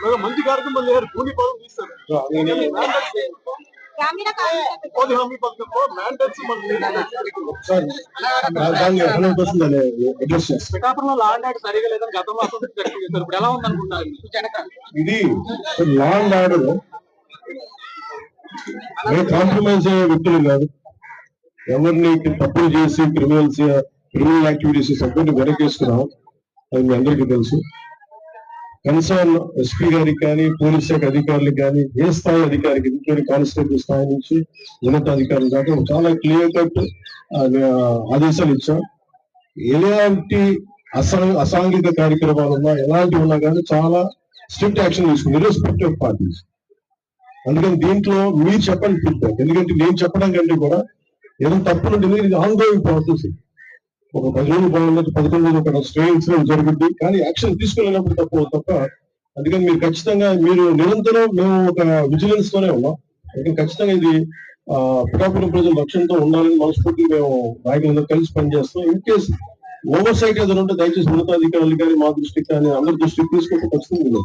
లేదా మంచి కార్యక్రమం లేరు కూలీ పనులు తీస్తారు ఉపాధి హామీ పథకంలో మ్యాండేట్స్ పిఠాపురంలో సరిగా లేదని గతంలో అసెంబ్లీ చేశారు ఇప్పుడు ఎలా ఉందనుకుంటారు ఇది లా అండ్ ఆర్డర్ కాంప్రమైజ్ అయ్యే వ్యక్తులు కాదు ఎవరిని తప్పులు చేసి క్రిమినల్స్ క్రిమినల్ యాక్టివిటీస్ సపోర్ట్ వెనకేసుకున్నాం అది మీ అందరికీ తెలుసు. కన్సర్న్ ఎస్పీ గారికి కానీ పోలీస్ శాఖ అధికారులకు కానీ ఏ స్థాయి అధికారికి ఇంక్లూడింగ్ కానిస్టేబుల్ స్థాయి నుంచి ఉన్నతాధికారుల దాకా చాలా క్లియర్ కట్ ఆదేశాలు ఇచ్చాం. ఎలాంటి అసా అసాంఘిక కార్యక్రమాలు ఉన్నా ఎలాంటివి ఉన్నా కానీ చాలా స్ట్రిక్ట్ యాక్షన్ తీసుకుంది. ఇర్రెస్పెక్ట్ ఆఫ్ పార్టీస్ అందుకని దీంట్లో మీరు చెప్పండి ఫీడ్బ్యాక్ ఎందుకంటే నేను చెప్పడం కంటే కూడా ఏదైనా తప్పులు ఉంటే ఇది ఆన్ గోయింగ్ ప్రాసెస్ ఒక పది రోజులు బాగుండదు పదకొండు రోజులు ఒక స్టే జరిగింది కానీ యాక్షన్ తీసుకెళ్ళినప్పుడు తప్పు తప్ప అందుకని మీరు ఖచ్చితంగా మీరు నిరంతరం మేము ఒక విజిలెన్స్ తోనే ఉన్నాం. అందుకని ఖచ్చితంగా ఇది ఆ, పిఠాపురం ప్రజల లక్ష్యంతో ఉండాలని మనస్ఫూర్తిగా మేము నాయకులందరూ కలిసి పనిచేస్తాం ఇన్ కేస్ ఓవర్ సైట్ ఏదైనా ఉంటే దయచేసి ఉన్నతాధికారులు కానీ మా దృష్టికి కానీ అందరి దృష్టికి తీసుకుంటే ఖచ్చితంగా